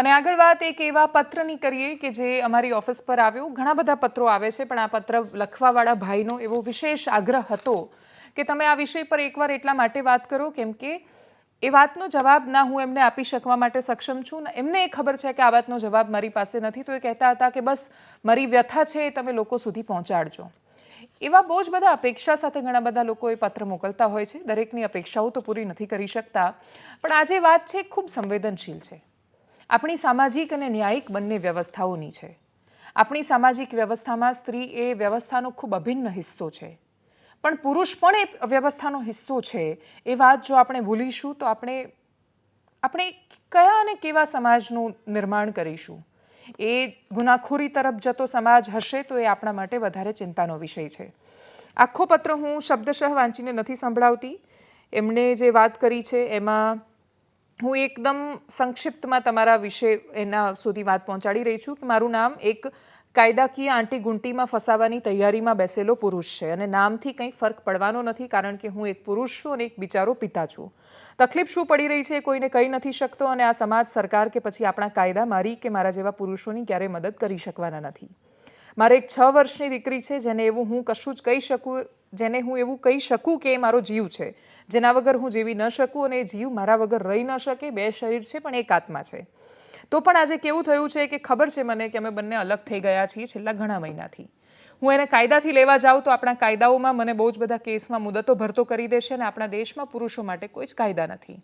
અને આગળ વાત એક એવા પત્રની કરીએ કે જે અમારી ઓફિસ પર આવ્યો. ઘણા બધા પત્રો આવે છે, પણ આ પત્ર લખવાવાળા ભાઈનો એવો વિશેષ આગ્રહ હતો કે તમે આ વિષય પર એકવાર એટલા માટે વાત કરો, કેમ કે એ વાતનો જવાબ ના હું એમને આપી શકવા માટે સક્ષમ છું. ને એમને એ ખબર છે કે આ વાતનો જવાબ મારી પાસે નથી, તો એ કહેતા હતા કે બસ મારી વ્યથા છે, એ તમે લોકો સુધી પહોંચાડજો. એવા બહુ જ બધા અપેક્ષા સાથે ઘણા બધા લોકો એ પત્ર મોકલતા હોય છે. દરેકની અપેક્ષાઓ તો પૂરી નથી કરી શકતા. પણ આજે વાત છે ખૂબ સંવેદનશીલ છે. આપણી સામાજિક અને ન્યાયિક બંને વ્યવસ્થાઓની છે. આપણી સામાજિક વ્યવસ્થામાં સ્ત્રી એ વ્યવસ્થાનો ખૂબ અભિન્ન હિસ્સો છે. પણ પુરુષ પણ એ વ્યવસ્થાનો હિસ્સો છે. એ વાત જો આપણે ભૂલીશું તો આપણે આપણે કયા અને કેવા સમાજનું નિર્માણ કરીશું? એ ગુનાખોરી તરફ જતો સમાજ હશે તો એ આપણા માટે વધારે ચિંતાનો વિષય છે. આખો પત્ર હું શબ્દશઃ વાંચીને નથી સંભળાવતી. એમણે જે વાત કરી છે એમાં હું એકદમ સંક્ષિપ્તમાં તમારા વિશે એના સુધી વાત પહોંચાડી રહી છું કે મારું નામ એક કાયદાકીય આંટી ગુંટીમાં ફસાવાની તૈયારીમાં બેસેલો પુરુષ છે અને નામથી કંઈ ફરક પડવાનો નથી કારણ કે હું એક પુરુષ છું અને એક બિચારો પિતા છું. તકલીફ શું પડી રહી છે કોઈને કહી નથી શકતો અને આ સમાજ સરકાર કે પછી આપણા કાયદા મારી કે મારા જેવા પુરુષોની ક્યારેય મદદ કરી શકવાના નથી. મારે એક છ વર્ષની દીકરી છે જેને એવું હું કશું જ કહી શકું જેને હું એવું કહી શકું કે એ મારો જીવ છે. જેના વગર હું જીવી ન શકું અને એ જીવ મારા વગર રહી ન શકે, બે શરીર છે પણ એક આત્મા છે. તો પણ આજે કેવું થયું છે કે ખબર છે મને કે અમે બંને અલગ થઈ ગયા છીએ છેલ્લા ઘણા મહિનાથી. હું એને કાયદાથી લેવા જાઉં તો આપણા કાયદાઓમાં મને બહુ જ બધા કેસમાં મુદતો ભરતો કરી દેશે અને આપણા દેશમાં પુરુષો માટે કોઈ જ કાયદા નથી.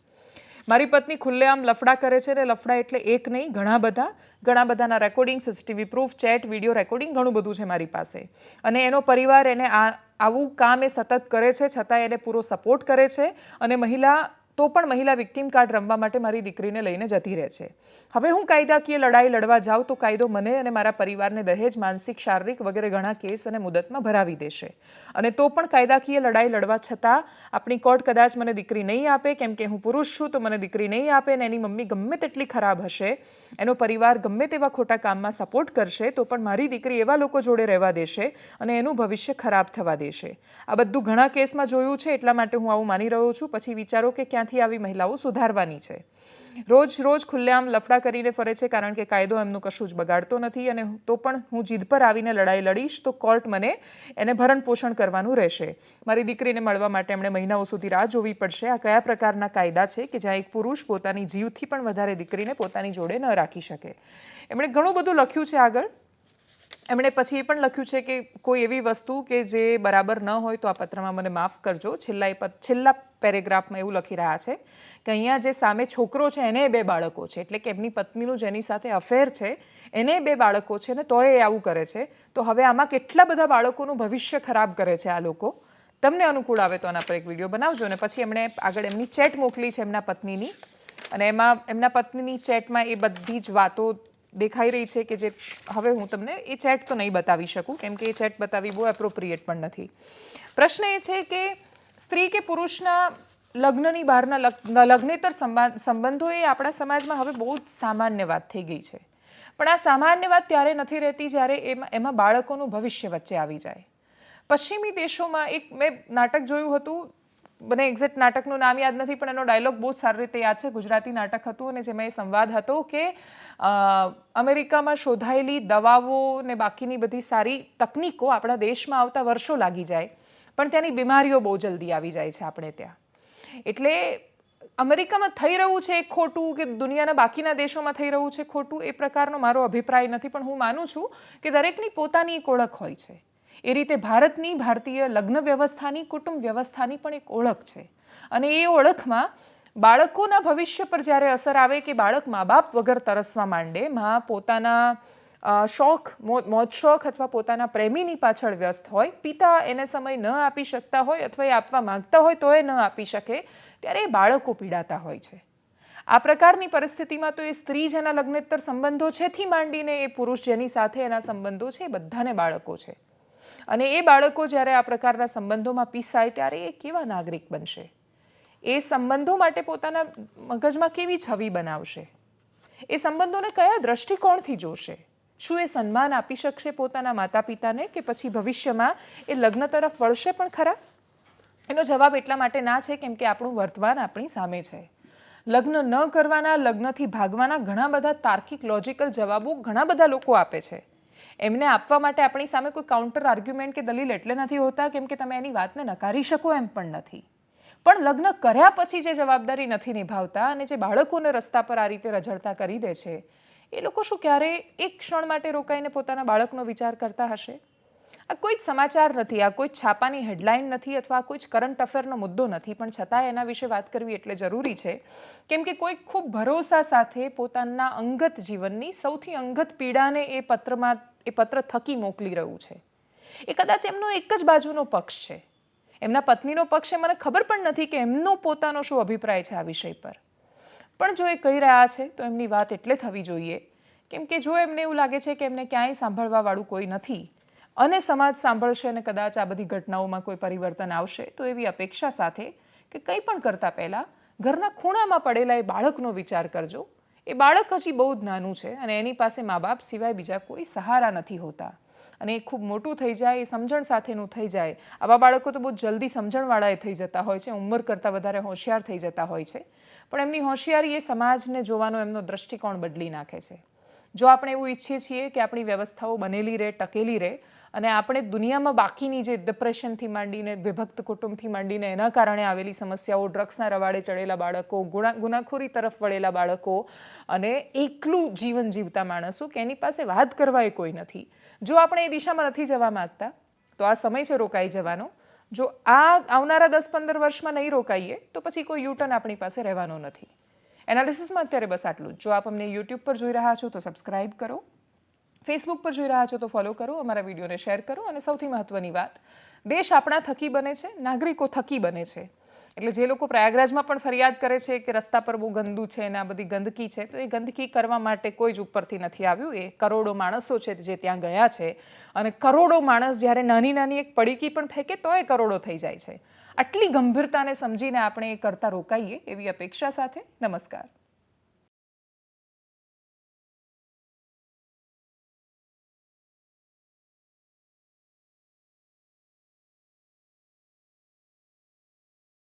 મારી પત્ની ખુલ્લેઆમ લફડા કરે છે ને લફડા એટલે એક નહીં, ઘણા બધા, ઘણા બધાના recording CCTV proof chat video recording ઘણું બધું છે મારી પાસે. અને એનો પરિવાર એને આ, આવું કામ એ સતત કરે છે છતાં એને પૂરો સપોર્ટ કરે છે અને મહિલા તો પણ મહિલા વિક્ટીમ કાર્ડ રમવા માટે મારી દીકરીને લઈને જતી રહે છે. હવે હું કાયદાકીય લડાઈ લડવા જાઉં તો કાયદો મને અને મારા પરિવારને દહેજ, માનસિક, શારીરિક વગેરે ઘણા કેસ અને મુદતમાં ભરાવી દેશે. અને તો પણ કાયદાકીય લડાઈ લડવા છતાં આપણી કોર્ટ કદાચ મને દીકરી નહીં આપે, કેમ કે હું પુરુષ છું તો મને દીકરી નહીં આપે ને એની મમ્મી ગમે તેટલી ખરાબ હશે, એનો પરિવાર ગમે તેવા ખોટા કામમાં સપોર્ટ કરશે, તો પણ મારી દીકરી એવા લોકો જોડે રહેવા દેશે અને એનું ભવિષ્ય ખરાબ થવા દેશે. આ બધું ઘણા કેસમાં જોયું છે, એટલા માટે હું આવું માની રહ્યો છું. પછી વિચારો કે ક્યાંથી આવી મહિલાઓ સુધારવાની છે. રોજ રોજ ખુલ્લેઆમ લફડા કરીને ફરે છે કારણ કે કાયદો એમનું કશું જ બગાડતો નથી અને તો પણ હું જીદ પર આવીને લડાઈ લડીશ તો કોર્ટ મને એને ભરણ પોષણ કરવાનું રહેશે. મારી દીકરીને મળવા માટે એમણે મહિનાઓ સુધી રાહ જોવી પડશે. આ કયા પ્રકારના કાયદા છે કે જ્યાં એક પુરુષ પોતાની જીવથી પણ વધારે દીકરીને પોતાની જોડે ન રાખી શકે? એમણે ઘણું બધું લખ્યું છે આગળ. એમણે પછી એ પણ લખ્યું છે કે કોઈ એવી વસ્તુ કે જે બરાબર ન હોય તો આ પત્રમાં મને માફ કરજો. છેલ્લા એ છેલ્લા પેરેગ્રાફમાં એવું લખી રહ્યા છે કે અહીંયા જે સામે છોકરો છે, એને બે બાળકો છે. એટલે કે એમની પત્નીનું જેની સાથે અફેર છે, એને બે બાળકો છે ને તોય એ આવું કરે છે. તો હવે આમાં કેટલા બધા બાળકોનું ભવિષ્ય ખરાબ કરે છે આ લોકો? તમને અનુકૂળ આવે તો આના પર એક વીડિયો બનાવજો અને પછી એમણે આગળ એમની ચેટ મોકલી છે એમના પત્નીની. અને એમાં એમના પત્નીની ચેટમાં એ બધી જ વાતો દેખાઈ રહી છે કે જે હવે હું તમને એ ચેટ તો નહીં બતાવી શકું, કેમ કે એ ચેટ બતાવી બહુ એપ્રોપ્રિએટ પણ નથી. પ્રશ્ન એ છે કે સ્ત્રી કે પુરુષના લગ્નની બહારના લગ્નેતર સંબા- સંબંધો એ આપણા સમાજમાં હવે બહુ જ સામાન્ય વાત થઈ ગઈ છે. પણ આ સામાન્ય વાત ત્યારે નથી રહેતી જ્યારે એમાં એમાં બાળકોનું ભવિષ્ય વચ્ચે આવી જાય. પશ્ચિમી દેશોમાં એક મેં નાટક જોયું હતું, મને એક્ઝેક્ટ નાટકનું નામ યાદ નથી, પણ એનો ડાયલોગ બહુ જ સારી રીતે યાદ છે. ગુજરાતી નાટક હતું અને જેમાં એ સંવાદ હતો કે અમેરિકામાં શોધાયેલી દવાઓ ને બાકીની બધી સારી તકનીકો આપણા દેશમાં આવતા વર્ષો લાગી જાય. પણ ત્યાંની બીમારીઓ બહુ જલ્દી આવી જાય છે આપણે ત્યાં. એટલે અમેરિકામાં થઈ રહ્યું છે ખોટું કે દુનિયાના બાકીના દેશોમાં થઈ રહ્યું છે ખોટું, એ પ્રકારનો મારો અભિપ્રાય નથી, પણ હું માનું છું કે દરેકની પોતાની એક ઓળખ હોય છે. એ રીતે ભારતની ભારતીય લગ્ન વ્યવસ્થાની, કુટુંબ વ્યવસ્થાની પણ એક ઓળખ છે. અને એ ઓળખમાં બાળકોના ભવિષ્ય પર જ્યારે અસર આવે કે બાળક મા બાપ વગર તરસવા માંડે, મા પોતાના શોખ મોજ શોખ અથવા પોતાના પ્રેમીની પાછળ વ્યસ્ત હોય, પિતા એને સમય ન આપી શકતા હોય અથવા એ આપવા માંગતા હોય તો એ ન આપી શકે, ત્યારે એ બાળકો પીડાતા હોય છે. આ પ્રકારની પરિસ્થિતિમાં તો એ સ્ત્રી જેના લગ્નેતર સંબંધો છે થી માંડીને એ પુરુષ જેની સાથે એના સંબંધો છે એ બધાને બાળકો છે. અને એ બાળકો જ્યારે આ પ્રકારના સંબંધોમાં પીસાય ત્યારે એ કેવા નાગરિક બનશે? એ સંબંધો માટે પોતાના મગજમાં કેવી છબી બનાવશે? એ સંબંધોને કયા દ્રષ્ટિકોણથી જોશે? શું એ સન્માન આપી શકશે પોતાના માતા પિતાને કે પછી ભવિષ્યમાં એ લગ્ન તરફ વળશે પણ ખરા? એનો જવાબ એટલા માટે ના છે કેમ કે આપણું વર્તમાન આપણી સામે છે. લગ્ન ન કરવાના, લગ્નથી ભાગવાના ઘણા બધા તાર્કિક લોજિકલ જવાબો ઘણા બધા લોકો આપે છે. એમને આપવા માટે આપણી સામે કોઈ કાઉન્ટર આર્ગ્યુમેન્ટ કે દલીલ એટલે નથી હોતા કેમ કે તમે એની વાતને નકારી શકો એમ પણ નથી. પણ લગ્ન કર્યા પછી જે જવાબદારી નથી નિભાવતા અને જે બાળકોને રસ્તા પર આ રીતે રઝળતા કરી દે છે એ લોકો શું ક્યારે એક ક્ષણ માટે રોકાઈને પોતાના બાળકનો વિચાર કરતા હશે? આ કોઈ જ સમાચાર નથી, આ કોઈ છાપાની હેડલાઇન નથી અથવા કોઈ જ કરંટ અફેરનો મુદ્દો નથી. પણ છતાંય એના વિશે વાત કરવી એટલે જરૂરી છે. કેમ કે કોઈ ખૂબ ભરોસા સાથે પોતાના અંગત જીવનની સૌથી અંગત પીડાને એ પત્રમાં, એ પત્ર થકી મોકલી રહ્યું છે. એ કદાચ એમનો એક જ બાજુનો પક્ષ છે. એમના પત્નીનો પક્ષ છે, મને ખબર પણ નથી કે એમનો પોતાનો શું અભિપ્રાય છે આ વિષય પર. પણ જો એ કહી રહ્યા છે, તો એમની વાત એટલે થવી જોઈએ. કેમ કે જો એમને એવું લાગે છે કે એમને ક્યાંય સાંભળવાવાળું કોઈ નથી અને સમાજ સાંભળશે અને કદાચ આ બધી ઘટનાઓમાં કોઈ પરિવર્તન આવશે, તો એવી અપેક્ષા સાથે કે કંઈ પણ કરતાં પહેલાં ઘરના ખૂણામાં પડેલા એ બાળકનો વિચાર કરજો. એ બાળક હજી બહુ જ નાનું છે અને એની પાસે મા બાપ સિવાય બીજા કોઈ સહારા નથી હોતા. અને એ ખૂબ મોટું થઈ જાય, એ સમજણ સાથેનું થઈ જાય. આવા બાળકો તો બહુ જલ્દી સમજણવાળાએ થઈ જતા હોય છે, ઉંમર કરતાં વધારે હોશિયાર થઈ જતા હોય છે. પણ એમની હોશિયારી એ સમાજને જોવાનો એમનો દ્રષ્ટિકોણ બદલી નાખે છે. જો આપણે એવું ઈચ્છીએ છીએ કે આપણી વ્યવસ્થાઓ બનેલી રહે, ટકેલી રહે અને આપણે દુનિયામાં બાકીની જે ડિપ્રેશનથી માંડીને, વિભક્ત કુટુંબથી માંડીને એના કારણે આવેલી સમસ્યાઓ ડ્રગ્સના રવાડે ચડેલા બાળકો, ગુણા, ગુનાખોરી તરફ વળેલા બાળકો અને એકલું જીવન જીવતા માણસો, કે એની પાસે વાત કરવા એ કોઈ નથી. જો આપણે એ દિશામાં નથી જવા માંગતા, તો આ સમય છે રોકાઈ જવાનો. જો આ આવનારા દસ પંદર વર્ષમાં નહીં રોકાઈએ, તો પછી કોઈ યુટર્ન આપણી પાસે રહેવાનો નથી. એનાલિસિસમાં અત્યારે બસ આટલું જ. જો આપ અમને યુટ્યુબ પર જોઈ રહ્યા છો, તો સબસ્ક્રાઇબ કરો. ફેસબુક પર જોઈ રહ્યા છો, તો ફોલો કરો. અમારા વિડીયોને શેર કરો. અને સૌથી મહત્ત્વની વાત, દેશ આપણા થકી બને છે, નાગરિકો થકી બને છે. એટલે જે લોકો પ્રયાગરાજમાં પણ ફરિયાદ કરે છે કે રસ્તા પર બહુ ગંદુ છે અને આ બધી ગંદકી છે, તો એ ગંદકી કરવા માટે કોઈ જ ઉપરથી નથી આવ્યું. એ કરોડો માણસો છે જે ત્યાં ગયા છે. અને કરોડો માણસ જ્યારે નાની નાની એક પડીકી પણ ફેંકે તો એ કરોડો થઈ જાય છે. આટલી ગંભીરતાને સમજીને આપણે એ કરતા રોકાઈએ એવી અપેક્ષા સાથે. નમસ્કાર.